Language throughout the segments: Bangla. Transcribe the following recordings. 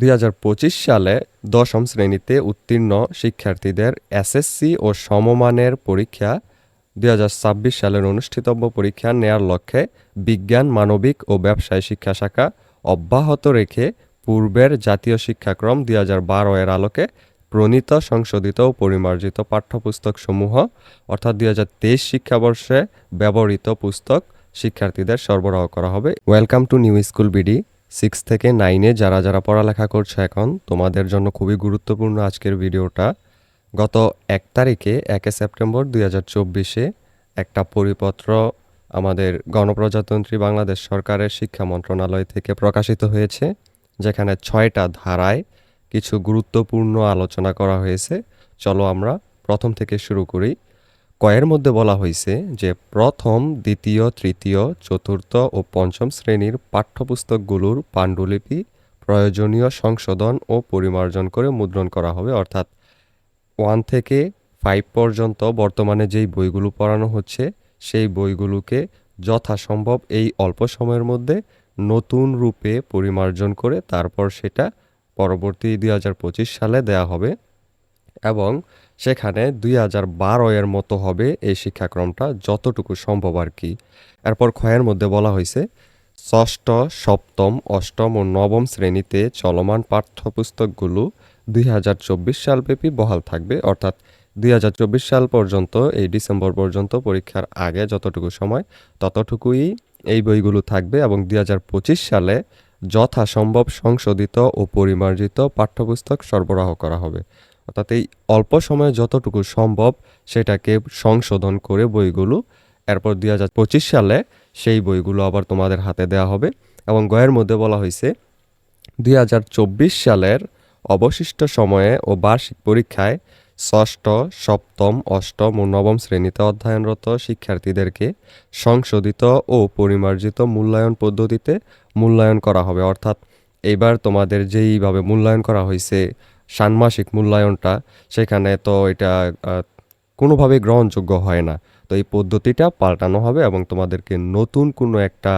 দুই হাজার পঁচিশ সালে দশম শ্রেণীতে উত্তীর্ণ শিক্ষার্থীদের এসএসসি ও সমমানের পরীক্ষা, দুই হাজার ছাব্বিশ সালের অনুষ্ঠিতব্য পরীক্ষা নেয়ার লক্ষ্যে বিজ্ঞান, মানবিক ও ব্যবসায় শিক্ষা শাখা অব্যাহত রেখে পূর্বের জাতীয় শিক্ষাক্রম দুই হাজার বারো এর আলোকে প্রণীত, সংশোধিত ও পরিমার্জিত পাঠ্যপুস্তকসমূহ, অর্থাৎ দুই হাজার তেইশ শিক্ষাবর্ষে ব্যবহৃত পুস্তক শিক্ষার্থীদের সরবরাহ করা হবে। Welcome to new school BD six থেকে নাইনে যারা যারা পড়ালেখা করছ এখন, তোমাদের জন্য খুবই গুরুত্বপূর্ণ আজকের ভিডিওটা। গত এক তারিখে, একে সেপ্টেম্বর দুই হাজার চব্বিশে একটা পরিপত্র আমাদের গণপ্রজাতন্ত্রী বাংলাদেশ সরকারের শিক্ষা মন্ত্রণালয় থেকে প্রকাশিত হয়েছে, যেখানে ছয়টা ধারায় কিছু গুরুত্বপূর্ণ আলোচনা করা হয়েছে। চলো আমরা প্রথম থেকে শুরু করি। কয়ের মধ্যে বলা হয়েছে যে প্রথম, দ্বিতীয়, তৃতীয়, চতুর্থ ও পঞ্চম শ্রেণির পাঠ্যপুস্তকগুলোর পাণ্ডুলিপি প্রয়োজনীয় সংশোধন ও পরিমার্জন করে মুদ্রণ করা হবে। অর্থাৎ ওয়ান থেকে ফাইভ পর্যন্ত বর্তমানে যেই বইগুলো পড়ানো হচ্ছে, সেই বইগুলোকে যথাসম্ভব এই অল্প সময়ের মধ্যে নতুন রূপে পরিমার্জন করে তারপর সেটা পরবর্তী দুই হাজার পঁচিশ সালে দেয়া হবে এবং সেখানে দুই হাজার বারো এর মতো হবে এই শিক্ষাক্রমটা, যতটুকু সম্ভব আর কি। এরপর ক্ষয়ের মধ্যে বলা হয়েছে, ষষ্ঠ, সপ্তম, অষ্টম ও নবম শ্রেণীতে চলমান পাঠ্যপুস্তকগুলো দুই হাজার চব্বিশ সালব্যাপী বহাল থাকবে। অর্থাৎ দুই হাজার চব্বিশ সাল পর্যন্ত, এই ডিসেম্বর পর্যন্ত পরীক্ষার আগে যতটুকু সময়, ততটুকুই এই বইগুলো থাকবে এবং দুই হাজার পঁচিশ সালে যথাসম্ভব সংশোধিত ও পরিমার্জিত পাঠ্যপুস্তক সরবরাহ করা হবে। অর্থাৎ এই অল্প সময়ে যতটুকু সম্ভব সেটাকে সংশোধন করে বইগুলো, এরপর দুই হাজার পঁচিশ সালে সেই বইগুলো আবার তোমাদের হাতে দেওয়া হবে এবং গয়ের মধ্যে বলা হয়েছে, দুই হাজার চব্বিশ সালের অবশিষ্ট সময়ে ও বার্ষিক পরীক্ষায় ষষ্ঠ, সপ্তম, অষ্টম ও নবম শ্রেণীতে অধ্যয়নরত শিক্ষার্থীদেরকে সংশোধিত ও পরিমার্জিত মূল্যায়ন পদ্ধতিতে মূল্যায়ন করা হবে। অর্থাৎ এইবার তোমাদের যেইভাবে মূল্যায়ন করা হয়েছে ষান্মাসিক মূল্যায়নটা সেখানে তো এটা আহ, কোনোভাবেই গ্রহণযোগ্য হয় না। তো এই পদ্ধতিটা পাল্টানো হবে এবং তোমাদেরকে নতুন কোনো একটা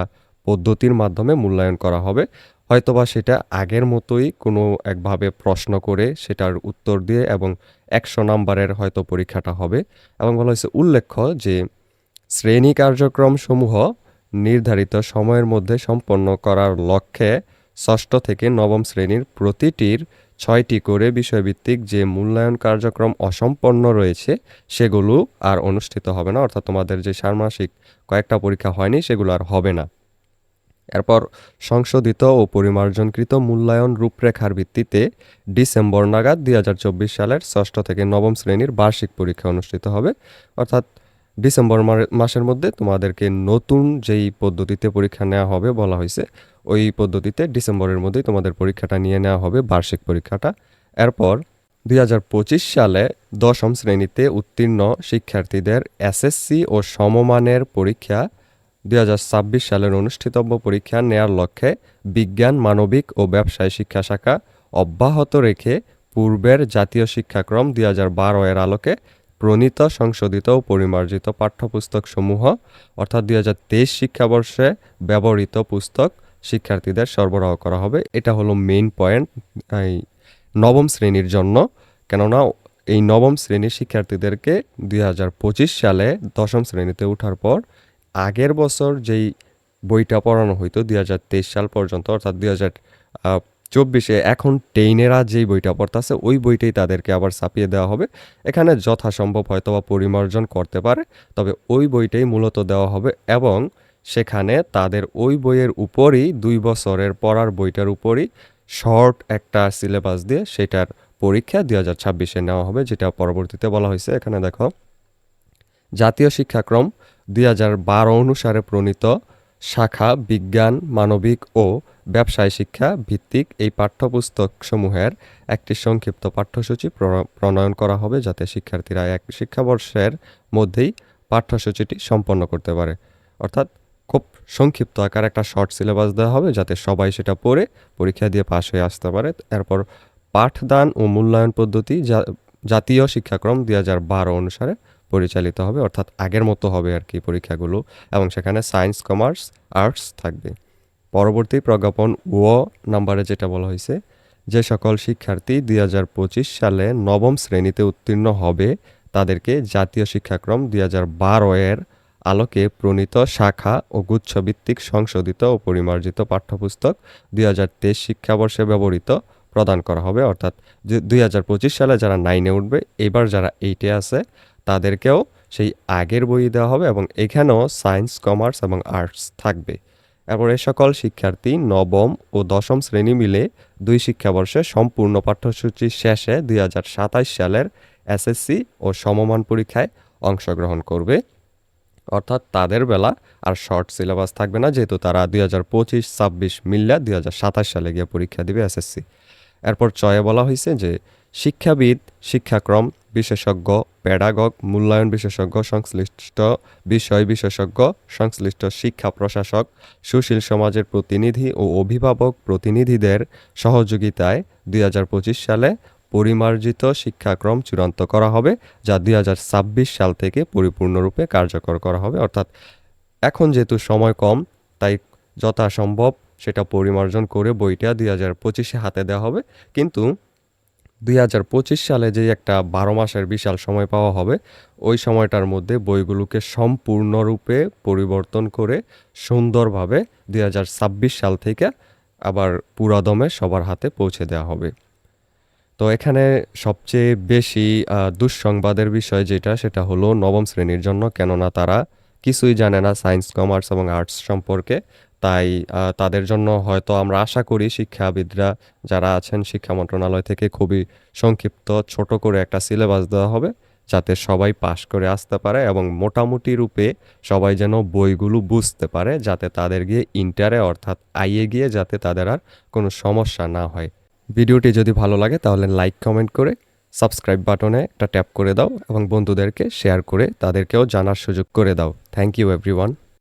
পদ্ধতির মাধ্যমে মূল্যায়ন করা হবে। হয়তোবা সেটা আগের মতোই কোনো একভাবে প্রশ্ন করে সেটার উত্তর দিয়ে এবং একশো নাম্বারের হয়তো পরীক্ষাটা হবে। এবং বলা হয়েছে উল্লেখ্য যে শ্রেণি কার্যক্রমসমূহ নির্ধারিত সময়ের মধ্যে সম্পন্ন করার লক্ষ্যে ষষ্ঠ থেকে নবম শ্রেণির প্রতিটির ছয়টি করে বিষয়ভিত্তিক যে মূল্যায়ন কার্যক্রম অসম্পন্ন রয়েছে, সেগুলো আর অনুষ্ঠিত হবে না। অর্থাৎ তোমাদের যে ষান্মাসিক কয়েকটা পরীক্ষা হয়নি, সেগুলো আর হবে না। এরপর সংশোধিত ও পরিমার্জনকৃত মূল্যায়ন রূপরেখার ভিত্তিতে ডিসেম্বর নাগাদ দুই হাজার চব্বিশ সালের ষষ্ঠ থেকে নবম শ্রেণির বার্ষিক পরীক্ষা অনুষ্ঠিত হবে। অর্থাৎ ডিসেম্বর মাসের মধ্যে তোমাদেরকে নতুন যেই পদ্ধতিতে পরীক্ষা নেওয়া হবে বলা হয়েছে ওই পদ্ধতিতে ডিসেম্বরের মধ্যেই তোমাদের পরীক্ষাটা নিয়ে নেওয়া হবে, বার্ষিক পরীক্ষাটা। এরপর দুই হাজার পঁচিশ সালে দশম শ্রেণীতে উত্তীর্ণ শিক্ষার্থীদের এসএসসি ও সমমানের পরীক্ষা, দুই হাজার ছাব্বিশ সালের অনুষ্ঠিতব্য পরীক্ষা নেয়ার লক্ষ্যে বিজ্ঞান, মানবিক ও ব্যবসায় শিক্ষা শাখা অব্যাহত রেখে পূর্বের জাতীয় শিক্ষাক্রম দুই হাজার বারো এর আলোকে প্রণীত, সংশোধিত ও পরিমার্জিত পাঠ্যপুস্তকসমূহ, অর্থাৎ দুই হাজার তেইশ শিক্ষাবর্ষে ব্যবহৃত পুস্তক শিক্ষার্থীদের সরবরাহ করা হবে। এটা হলো মেইন পয়েন্ট এই নবম শ্রেণির জন্য। কেননা এই নবম শ্রেণির শিক্ষার্থীদেরকে দুই হাজার পঁচিশ সালে দশম শ্রেণীতে ওঠার পর আগের বছর যেই বইটা পড়ানো হইতো দুই হাজার তেইশ সাল পর্যন্ত, অর্থাৎ দুই হাজার চব্বিশে, এখন টেইনেরা যেই বইটা পড়তেছে, ওই বইটাই তাদেরকে আবার ছাপিয়ে দেওয়া হবে। এখানে যথাসম্ভব হয়তো বা পরিমার্জন করতে পারে, তবে ওই বইটাই মূলত দেওয়া হবে এবং সেখানে তাদের ওই বইয়ের উপরই দুই বছরের পড়ার বইটার উপরই শর্ট একটা সিলেবাস দিয়ে সেটার পরীক্ষা দুই হাজার ছাব্বিশে নেওয়া হবে, যেটা পরবর্তীতে বলা হয়েছে। এখানে দেখো, জাতীয় শিক্ষাক্রম দুই হাজার বারো অনুসারে প্রণীত শাখা বিজ্ঞান, মানবিক ও ব্যবসায় শিক্ষা ভিত্তিক এই পাঠ্যপুস্তক সমূহের একটি সংক্ষিপ্ত পাঠ্যসূচি প্রণয়ন করা হবে, যাতে শিক্ষার্থীরা এক শিক্ষাবর্ষের মধ্যেই পাঠ্যসূচিটি সম্পন্ন করতে পারে। অর্থাৎ খুব সংক্ষিপ্ত আকার একটা শর্ট সিলেবাস দেওয়া হবে যাতে সবাই সেটা পড়ে, পরীক্ষা দিয়ে পাশ হয়ে আসতে পারে। এরপর পাঠদান ও মূল্যায়ন পদ্ধতি জা- জাতীয় শিক্ষাক্রম দুই হাজার বারো অনুসারে পরিচালিত হবে, অর্থাৎ আগের মতো হবে আর কি পরীক্ষাগুলো। এবং সেখানে সায়েন্স কমার্স আর্টস থাকবে। পরবর্তী প্রজ্ঞাপন ও নাম্বারে যেটা বলা হয়েছে, যে সকল শিক্ষার্থী দুই হাজার পঁচিশ সালে নবম শ্রেণীতে উত্তীর্ণ হবে, তাদেরকে জাতীয় শিক্ষাক্রম দুই হাজার বারো এর আলোকে প্রণীত শাখা ও গুচ্ছভিত্তিক সংশোধিত ও পরিমার্জিত পাঠ্যপুস্তক দুই হাজার তেইশ শিক্ষাবর্ষে ব্যবহৃত প্রদান করা হবে। অর্থাৎ দুই হাজার পঁচিশ সালে যারা নাইনে উঠবে, এবার যারা এইটে আছে, তাদেরকেও সেই আগের বই দেওয়া হবে এবং এখানেও সায়েন্স, কমার্স এবং আর্টস থাকবে। এরপর এ সকল শিক্ষার্থী নবম ও দশম শ্রেণি মিলে দুই শিক্ষাবর্ষে সম্পূর্ণ পাঠ্যসূচি শেষে দুই হাজার সাতাশ সালের এসএসসি ও সমমান পরীক্ষায় অংশগ্রহণ করবে। অর্থাৎ তাদের বেলা আর শর্ট সিলেবাস থাকবে না, যেহেতু তারা দুই হাজার পঁচিশ, ছাব্বিশ মিল্লা দুই হাজার সাতাশ সালে গিয়ে পরীক্ষা দিবে এসএসসি। এরপর চয়ে বলা হয়েছে যে শিক্ষাবিদ, শিক্ষাক্রম, বিশেষজ্ঞ প্যাডাগগ মূল্যায়ন বিশেষজ্ঞ, সংশ্লিষ্ট বিষয় বিশেষজ্ঞ, সংশ্লিষ্ট শিক্ষা প্রশাসক, সুশীল সমাজের প্রতিনিধি ও অভিভাবক প্রতিনিধিদের সহযোগিতায় দুই হাজার পঁচিশ সালে পরিমার্জিত শিক্ষাক্রম চূড়ান্ত করা হবে, যা দুই হাজার ছাব্বিশ সাল থেকে পরিপূর্ণরূপে কার্যকর করা হবে। অর্থাৎ এখন যেহেতু সময় কম, তাই যথাসম্ভব সেটা পরিমার্জন করে বইটা দুই হাজার পঁচিশে হাতে দেওয়া হবে। কিন্তু দুই হাজার পঁচিশ সালে যে একটা বারো মাসের বিশাল সময় পাওয়া হবে, ওই সময়টার মধ্যে বইগুলোকে সম্পূর্ণরূপে পরিবর্তন করে সুন্দরভাবে দুই হাজার ছাব্বিশ সাল থেকে আবার পুরাদমে সবার হাতে পৌঁছে দেওয়া হবে। তো এখানে সবচেয়ে বেশি দুঃসংবাদের বিষয় যেটা, সেটা হলো নবম শ্রেণির জন্য, কেননা তারা কিছুই জানে না সায়েন্স, কমার্স এবং আর্টস সম্পর্কে। তাই তাদের জন্য হয়তো আমরা আশা করি শিক্ষাবিদরা যারা আছেন, শিক্ষা মন্ত্রণালয় থেকে খুবই সংক্ষিপ্ত, ছোট করে একটা সিলেবাস দেওয়া হবে, যাতে সবাই পাশ করে আসতে পারে এবং মোটামুটি রূপে সবাই যেন বইগুলো বুঝতে পারে, যাতে তাদের গিয়ে ইন্টারে অর্থাৎ আইয়ে গিয়ে যাতে তাদের আর কোনো সমস্যা না হয়। ভিডিওটি যদি ভালো লাগে, তাহলে লাইক কমেন্ট করে সাবস্ক্রাইব বাটনে একটা ট্যাপ করে দাও এবং বন্ধুদেরকে শেয়ার করে তাদেরকেও জানার সুযোগ করে দাও। Thank you everyone